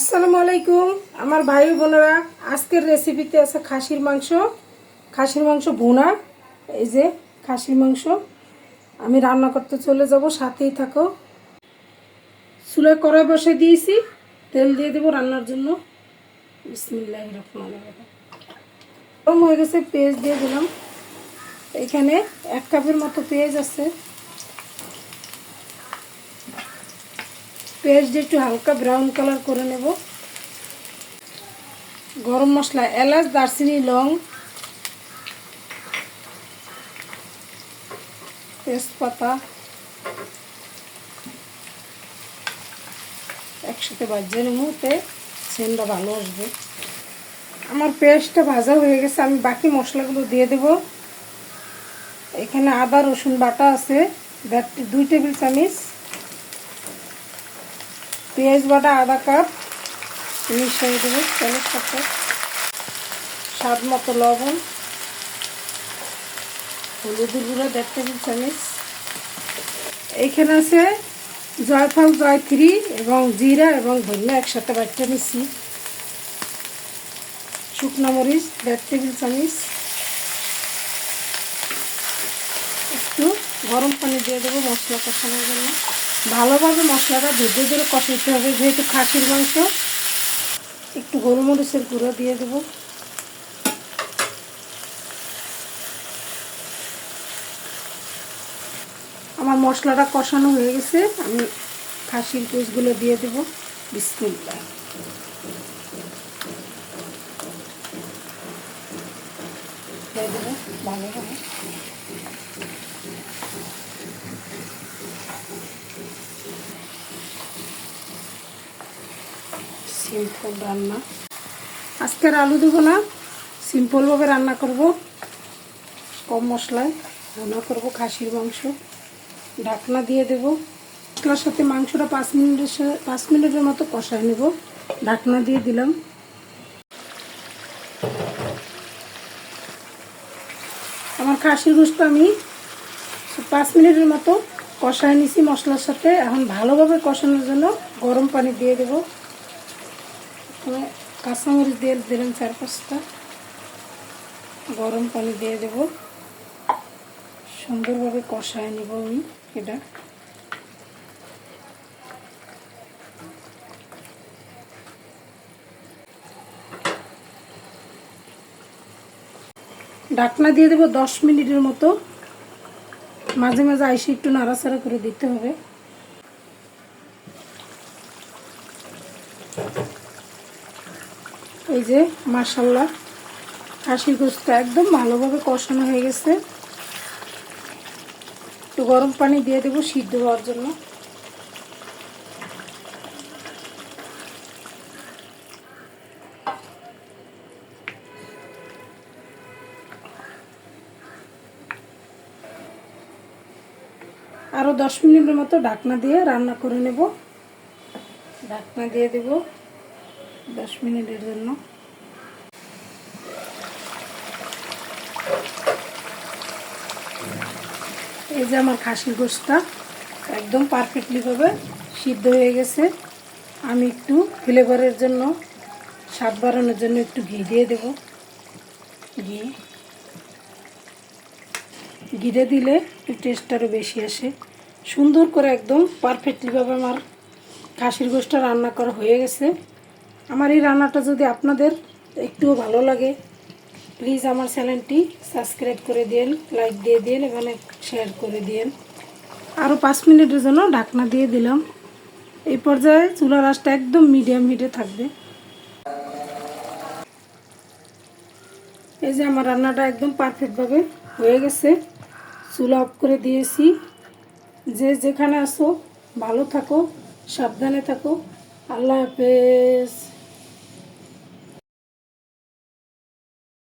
আসসালামু আলাইকুম। আমার ভাই বোনেরা, আজকের রেসিপিতে আছে খাসির মাংস। খাসির মাংস ভুনা, এই যে খাসির মাংস। আমি রান্না করতে চলে যাব, সাথেই থাকো। চুলায় কড়াই বসে দিয়েছি, তেল দিয়ে দেবো রান্নার জন্য। বিসমিল্লাহ রহমান গরম হয়ে গেছে, পেঁয়াজ দিয়ে দিলাম। এখানে এক কাপের মতো পেঁয়াজ আছে। পেঁয়াজ একটু হালকা ব্রাউন কালার করে নেব। গরম মশলা, এলাচ, দারচিনি, লং, তেজপাতা একসাথে বাজিয়ে নেবতে সেনটা ভালো আসবে। আমার পেঁয়াজটা ভাজা হয়ে গেছে, আমি বাকি মশলাগুলো দিয়ে দেব। এখানে আদা, রসুন বাটা আছে, দুই টেবিল চামচ। পেঁয়াজ বাটা আধা কাপ, মিশিয়ে দেবো, তেলের সাথে। স্বাদ মতো লবণ হলুদের গুঁড়ো, দেড় টেবিল চামচ। এইখানে আছে জয়ফল, জয়ত্রী এবং জিরা এবং ধনিয়া একসাথে বাচ্চা নিচ্ছি শুকনো মরিচ, দেড় টেবিল চামচ। একটু গরম পানি দিয়ে দেবো মশলা কষানোর জন্য। ভালোভাবে মশলাটা ধৈর্য ধরে কষাইতে হবে। যেহেতু খাসির মাংস, একটু গোলমরিচের গুঁড়ো দিয়ে দেবো। আমার মশলাটা কষানো হয়ে গেছে। আমি খাসির পিসগুলো দিয়ে দেবো। দিয়ে দেবো। সিম্পল রান্না। আজকের আলু দেবো না সিম্পলভাবে রান্না করব। কম মশলায় রান্না করব খাসির মাংস। ঢাকনা দিয়ে দেব। মশলার সাথে মাংসটা পাঁচ মিনিটের পাঁচ মিনিটের মতো কষায় নেব। ঢাকনা দিয়ে দিলাম। আমার খাসির গোস্ত আমি পাঁচ মিনিটের মতো কষায় নিছি মশলার সাথে। এখন ভালোভাবে কষানোর জন্য গরম পানি দিয়ে দেবো। প্রথমে কাঁচামরিচ দিয়ে দিলাম চার পাঁচটা গরম পানি দিয়ে দেব। সুন্দরভাবে কষায় নেব আমি এটা। ডাকনা দিয়ে দেবো দশ মিনিটের মতো। মাঝে মাঝে আইসে একটু নাড়াচাড়া করে দিতে হবে। এই যে মার্শাল্লাহ খাসির গোস্ত একদম ভালোভাবে কষানো হয়ে গেছে। একটু গরম পানি দিয়ে দেবো সিদ্ধ হওয়ার জন্য। আরও দশ মিনিটের মতো ঢাকনা দিয়ে রান্না করে নেব। ঢাকনা দিয়ে দেব। দশ মিনিটের জন্য। এই যে আমার খাসির গোষ্ঠটা একদম পারফেক্টলিভাবে সিদ্ধ হয়ে গেছে। আমি একটু ফ্লেভারের জন্য, স্বাদ বাড়ানোর জন্য একটু ঘি দিয়ে দেব। ঘি। ঘিরে দিলে টেস্ট আরও বেশি আসে। সুন্দর করে একদম পারফেক্টলিভাবে আমার খাসির গোষ্ঠটা রান্না করা হয়ে গেছে। আমার এই রান্নাটা যদি আপনাদের একটুও ভালো লাগে প্লিজ আমার চ্যানেলটি সাবস্ক্রাইব করে দিন লাইক দিয়ে দিন এবং শেয়ার করে দিন আরও পাঁচ মিনিটের জন্য ঢাকনা দিয়ে দিলাম। এই পর্যায়ে চুলার আঁচটা একদম মিডিয়াম হিটে থাকবে। এই যে আমার রান্নাটা একদম পারফেক্টভাবে হয়ে গেছে। চুলা অফ করে দিয়েছি। যে যেখানে আসো, ভালো থাকো, সাবধানে থাকো। আল্লাহ হাফেজ।